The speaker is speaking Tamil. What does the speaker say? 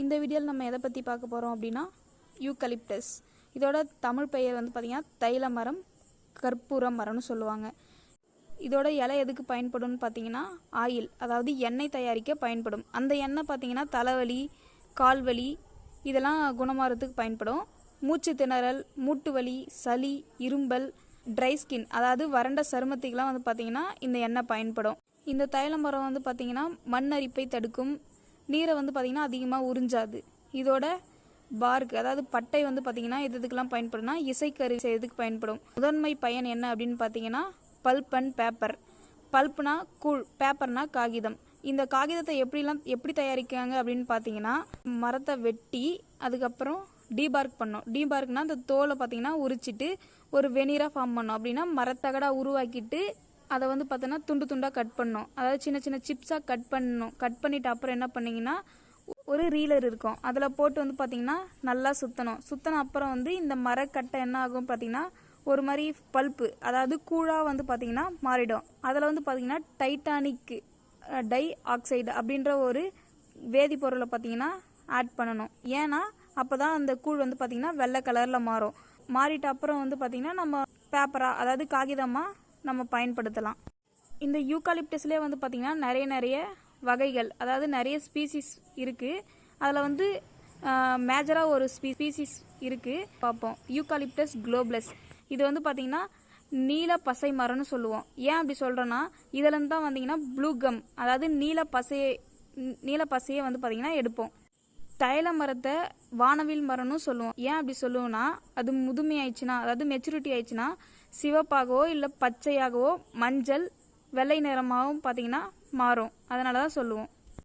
இந்த வீடியோவில் நம்ம எதை பற்றி பார்க்க போகிறோம் அப்படின்னா யூக்கலிப்டஸ் இதோட தமிழ் பெயர் வந்து பார்த்திங்கன்னா தைல மரம் கற்பூர மரம்னு சொல்லுவாங்க. இதோட இலை எதுக்கு பயன்படும்னு பார்த்தீங்கன்னா ஆயில் அதாவது எண்ணெய் தயாரிக்க பயன்படும். அந்த எண்ணெய் பார்த்தீங்கன்னா தலைவலி கால்வலி இதெல்லாம் குணமாகறதுக்கு பயன்படும். மூச்சு திணறல் மூட்டு வலி சளி இரும்பல் ட்ரை ஸ்கின் அதாவது வறண்ட சருமத்துக்கெலாம் வந்து பார்த்திங்கன்னா இந்த எண்ணெய் பயன்படும். இந்த தைல மரம் வந்து பார்த்திங்கன்னா மண் அரிப்பை தடுக்கும் நீரை வந்து பார்த்திங்கன்னா அதிகமாக உறிஞ்சாது. இதோட பார்க்கு அதாவது பட்டை வந்து பார்த்திங்கன்னா எது எதுக்கெல்லாம் பயன்படும்னா இசைக்கருவி செய்யறதுக்கு பயன்படும்? முதன்மை பயன் என்ன அப்படின்னு பார்த்தீங்கன்னா பல்ப் அண்ட் பேப்பர் பல்ப்னா கூழ் பேப்பர்னா காகிதம். இந்த காகிதத்தை எப்படிலாம் எப்படி தயாரிக்காங்க அப்படின்னு பார்த்தீங்கன்னா மரத்தை வெட்டி அதுக்கப்புறம் டீபார்க் பண்ணோம் டீபார்க்னா அந்த தோலை பார்த்தீங்கன்னா உரிச்சிட்டு ஒரு வெனீராக ஃபார்ம் பண்ணோம் அப்படின்னா மரத்தகடா உருவாக்கிட்டு அதை வந்து பார்த்தோன்னா துண்டு துண்டாக கட் பண்ணோம் அதாவது சின்ன சின்ன சிப்ஸாக கட் பண்ணணும். கட் பண்ணிவிட்டு அப்புறம் என்ன பண்ணிங்கன்னா ஒரு ரீலர் இருக்கும். அதில் போட்டு வந்து பார்த்திங்கன்னா நல்லா சுற்றணும் சுற்றின அப்புறம் வந்து இந்த மரக்கட்டை என்ன ஆகும் பார்த்தீங்கன்னா ஒரு மாதிரி பல்ப்பு அதாவது கூழாக வந்து பார்த்திங்கன்னா மாறிடும். அதில் வந்து பார்த்திங்கன்னா டைட்டானிக் டை ஆக்சைடு அப்படின்ற ஒரு வேதிப்பொருளை பார்த்தீங்கன்னா ஆட் பண்ணணும். ஏன்னா அப்போ தான் அந்த கூழ் வந்து பார்த்திங்கன்னா வெள்ளை கலரில் மாறும். மாறிட்ட அப்புறம் வந்து பார்த்திங்கன்னா நம்ம பேப்பராக அதாவது காகிதமாக நம்ம பயன்படுத்தலாம். இந்த யூகாலிப்டஸ்லேயே வந்து பார்த்திங்கன்னா நிறைய நிறைய வகைகள் அதாவது நிறைய ஸ்பீசிஸ் இருக்குது அதில் வந்து மேஜராக ஒரு ஸ்பீ ஸ்பீசிஸ் இருக்குது பார்ப்போம். Eucalyptus globulus. இது வந்து பார்த்திங்கன்னா நீல பசை மரம்னு சொல்லுவோம். ஏன் அப்படி சொல்கிறோன்னா இதுலேருந்து தான் வந்தீங்கன்னா ப்ளூ கம் அதாவது நீல பசையை நீல பசையை வந்து பார்த்திங்கன்னா எடுப்போம். தைல மரத்தை வானவில் மரம்னு சொல்லுவோம். ஏன் அப்படி சொல்லுவோம்னா அது முதுமை ஆயிடுச்சுன்னா அதாவது மெச்சூரிட்டி ஆயிடுச்சுன்னா சிவப்பாகவோ இல்லை பச்சையாகவோ மஞ்சள் வெள்ளை நிறமாகவும் பார்த்தீங்கன்னா மாறும். அதனால தான் சொல்லுவோம்.